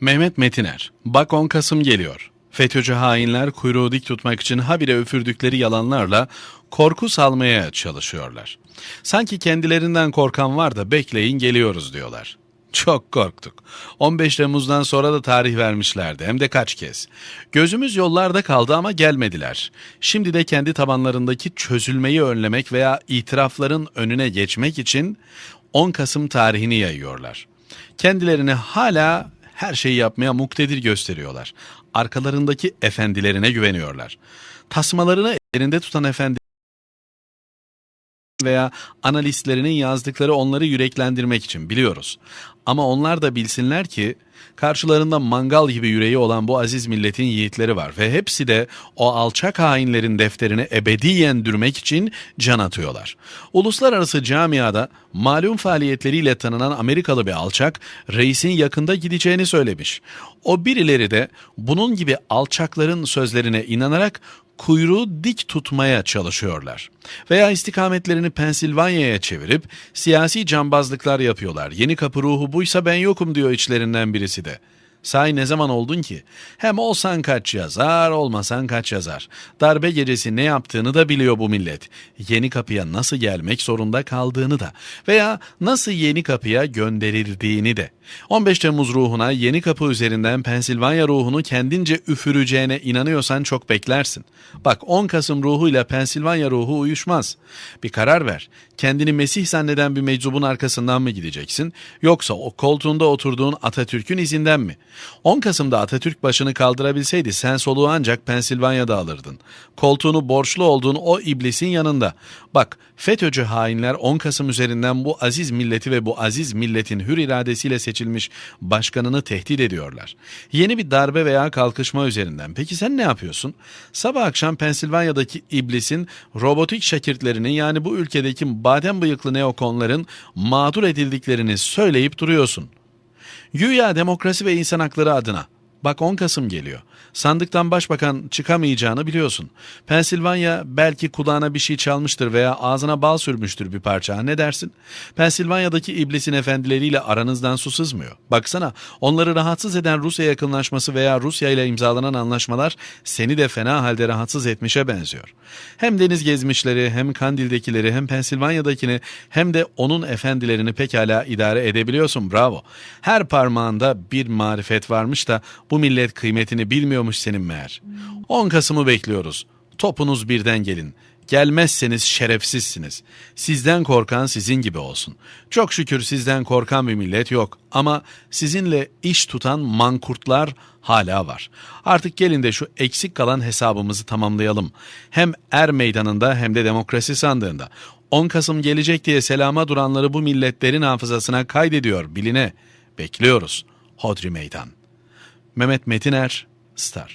Mehmet Metiner, bak 10 Kasım geliyor. FETÖ'cü hainler kuyruğu dik tutmak için habire üfürdükleri yalanlarla korku salmaya çalışıyorlar. Sanki kendilerinden korkan var da bekleyin geliyoruz diyorlar. Çok korktuk. 15 Temmuz'dan sonra da tarih vermişlerdi hem de kaç kez. Gözümüz yollarda kaldı ama gelmediler. Şimdi de kendi tabanlarındaki çözülmeyi önlemek veya itirafların önüne geçmek için 10 Kasım tarihini yayıyorlar. Kendilerini hala her şeyi yapmaya muktedir gösteriyorlar. Arkalarındaki efendilerine güveniyorlar. Tasmalarını ellerinde tutan efendi veya analistlerinin yazdıkları onları yüreklendirmek için biliyoruz. Ama onlar da bilsinler ki karşılarında mangal gibi yüreği olan bu aziz milletin yiğitleri var ve hepsi de o alçak hainlerin defterini ebediyen dürmek için can atıyorlar. Uluslararası camiada malum faaliyetleriyle tanınan Amerikalı bir alçak reisin yakında gideceğini söylemiş. O birileri de bunun gibi alçakların sözlerine inanarak kuyruğu dik tutmaya çalışıyorlar. Veya istikametlerini Pensilvanya'ya çevirip siyasi cambazlıklar yapıyorlar. Yeni kapı ruhu buysa ben yokum diyor içlerinden birisi de. Say ne zaman oldun ki? Hem olsan kaç yazar, olmasan kaç yazar. Darbe gecesi ne yaptığını da biliyor bu millet. Yeni kapıya nasıl gelmek zorunda kaldığını da veya nasıl yeni kapıya gönderildiğini de. 15 Temmuz ruhuna yeni kapı üzerinden Pensilvanya ruhunu kendince üfüreceğine inanıyorsan çok beklersin. Bak 10 Kasım ruhuyla Pensilvanya ruhu uyuşmaz. Bir karar ver. Kendini Mesih zanneden bir meczubun arkasından mı gideceksin? Yoksa o koltuğunda oturduğun Atatürk'ün izinden mi? 10 Kasım'da Atatürk başını kaldırabilseydi sen soluğu ancak Pensilvanya'da alırdın. Koltuğunu borçlu olduğun o iblisin yanında. Bak FETÖ'cü hainler 10 Kasım üzerinden bu aziz milleti ve bu aziz milletin hür iradesiyle seçilmiş başkanını tehdit ediyorlar. Yeni bir darbe veya kalkışma üzerinden. Peki sen ne yapıyorsun? Sabah akşam Pensilvanya'daki iblisin robotik şakirtlerinin yani bu ülkedeki badem bıyıklı neokonların mağdur edildiklerini söyleyip duruyorsun. Güya demokrasi ve insan hakları adına. Bak 10 Kasım geliyor. Sandıktan başbakan çıkamayacağını biliyorsun. Pensilvanya belki kulağına bir şey çalmıştır veya ağzına bal sürmüştür bir parça. Ne dersin? Pensilvanya'daki iblisin efendileriyle aranızdan su sızmıyor. Baksana onları rahatsız eden Rusya yakınlaşması veya Rusya ile imzalanan anlaşmalar seni de fena halde rahatsız etmişe benziyor. Hem deniz gezmişleri hem Kandil'dekileri hem Pensilvanya'dakini hem de onun efendilerini pekala idare edebiliyorsun bravo. Her parmağında bir marifet varmış da bu millet kıymetini bilmiyormuş senin meğer. 10 Kasım'ı bekliyoruz. Topunuz birden gelin. Gelmezseniz şerefsizsiniz. Sizden korkan sizin gibi olsun. Çok şükür sizden korkan bir millet yok ama sizinle iş tutan mankurtlar hala var. Artık gelin de şu eksik kalan hesabımızı tamamlayalım. Hem er meydanında hem de demokrasi sandığında. 10 Kasım gelecek diye selama duranları bu milletlerin hafızasına kaydediyor biline. Bekliyoruz. Hodri Meydan. Mehmet Metiner, Star